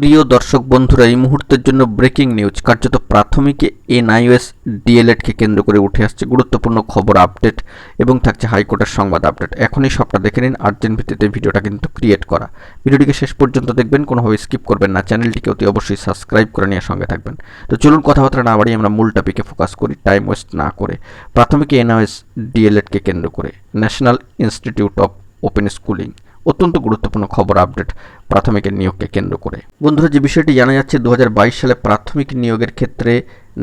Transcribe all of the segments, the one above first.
প্রিয় দর্শক বন্ধুরা, এই মুহূর্তের জন্য ব্রেকিং নিউজ। কার্যত প্রাথমিকে এনআইওএস ডিএলএডকে কেন্দ্র করে উঠে আসছে গুরুত্বপূর্ণ খবর আপডেট এবং থাকছে হাইকোর্টের সংবাদ আপডেট। এখনই সবটা দেখে নিন, আর্জেন্ট ভিত্তিতে ভিডিওটা কিন্তু ক্রিয়েট করা। ভিডিওটিকে শেষ পর্যন্ত দেখবেন কোনোভাবে স্কিপ করবেন না। চ্যানেলটিকে অতি অবশ্যই সাবস্ক্রাইব করে নিয়ে সঙ্গে থাকবেন। তো চলুন কথাবার্তা না বাড়িয়ে আমরা মূল টপিকে ফোকাস করি টাইম ওয়েস্ট না করে। প্রাথমিকে এনআইওএস ডিএলএডকে কেন্দ্র করে national institute of open schooling অত্যন্ত গুরুত্বপূর্ণ খবর আপডেট প্রাথমিকের নিয়োগকে কেন্দ্র করে। বন্ধুরা, যে বিষয়টি জানা যাচ্ছে দু হাজার বাইশ সালে প্রাথমিক নিয়োগের ক্ষেত্রে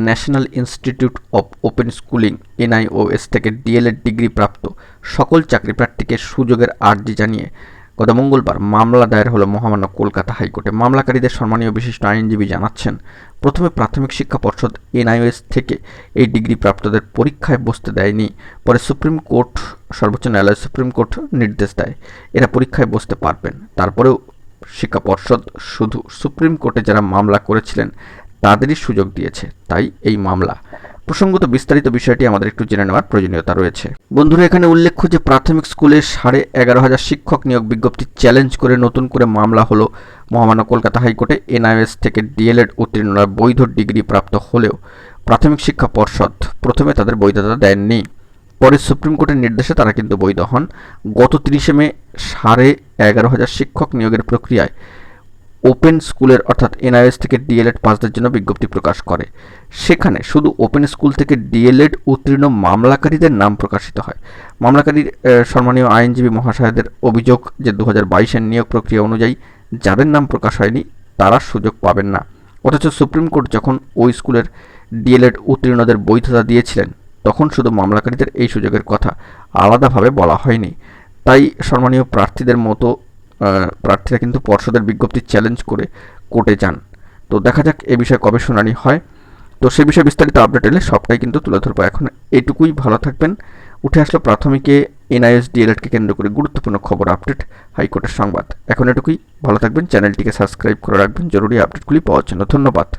National Institute of Open Schooling, NIOS থেকে ডিএলএড ডিগ্রি প্রাপ্ত সকল চাকরি প্রার্থীকে সুযোগের আর্জি জানিয়ে গত মঙ্গলবার মামলা দায়ের হলো মহামান্য কলকাতা হাইকোর্টে। মামলাকারীদের সম্মানীয় বিশিষ্ট আইনজীবী জানাচ্ছেন, প্রথমে প্রাথমিক শিক্ষা পর্ষদ এনআইওএস থেকে এই ডিগ্রি প্রাপ্তদের পরীক্ষায় বসতে দেয়নি, পরে সুপ্রিম কোর্ট, সর্বোচ্চ ন্যায়ালয় সুপ্রিম কোর্ট নির্দেশ দেয়, এরা পরীক্ষায় বসতে পারবেন। তারপরেও শিক্ষা পর্ষদ শুধু সুপ্রিম কোর্টে যারা মামলা করেছিলেন, তাদেরই সুযোগ দিয়েছে, তাই এই মামলা। প্রসঙ্গত বিস্তারিত বিষয়টি আমাদের একটু জেনে নেওয়ার প্রয়োজনীয়তা রয়েছে। বন্ধুরা, এখানে উল্লেখ্য যে প্রাথমিক স্কুলে সাড়ে এগারো হাজার শিক্ষক নিয়োগ বিজ্ঞপ্তি চ্যালেঞ্জ করে নতুন করে মামলা হলো মহামান্য কলকাতা হাইকোর্টে এনআইএস থেকে ডিএলএড উত্তীর্ণরা বৈধ ডিগ্রি প্রাপ্ত হলেও প্রাথমিক শিক্ষা পর্ষদ প্রথমে তাদের বৈধতা দেননি। পরে সুপ্রিম কোর্টের নির্দেশে তারা কিন্তু বৈধ হন। গত তিরিশে মে সাড়ে এগারো হাজার শিক্ষক নিয়োগের প্রক্রিয়ায় ওপেন স্কুলের অর্থাৎ এনআইএস থেকে ডিএলএড পাসদের জন্য বিজ্ঞপ্তি প্রকাশ করে। সেখানে শুধু ওপেন স্কুল থেকে ডিএলএড উত্তীর্ণ মামলাকারীদের নাম প্রকাশিত হয়। মামলাকারীর সম্মানীয় আইনজীবী মহাশয়দের অভিযোগ যে দু হাজার বাইশের নিয়োগ প্রক্রিয়া অনুযায়ী যাদের নাম প্রকাশ হয়নি, তারা সুযোগ পাবেন না। অথচ সুপ্রিম কোর্ট যখন ওই স্কুলের ডিএলএড উত্তীর্ণদের বৈধতা দিয়েছিলেন, তখন শুধু মামলাকারীদের এই সুযোগের কথা আলাদাভাবে বলা হয়নি। তাই সম্মানীয় প্রার্থীদের মতো প্রার্থীরা কিন্তু পর্ষদের বিজ্ঞপ্তি চ্যালেঞ্জ করে কোর্টে যান। তো দেখা যাক এ বিষয়ে কবে শুনানি হয়। তো সে বিষয়ে বিস্তারিত আপডেট এলে সবটাই কিন্তু তুলে ধরবো। এখন এটুকুই ভালো থাকবেন। উঠে আসলো প্রাথমিকে এনআইএস ডিএলএডকে কেন্দ্র করে গুরুত্বপূর্ণ খবর আপডেট হাইকোর্টের সংবাদ। এখন এটুকুই। ভালো থাকবেন। চ্যানেলটিকে সাবস্ক্রাইব করে রাখবেন। জরুরি আপডেটগুলি পাওয়ার জন্য ধন্যবাদ।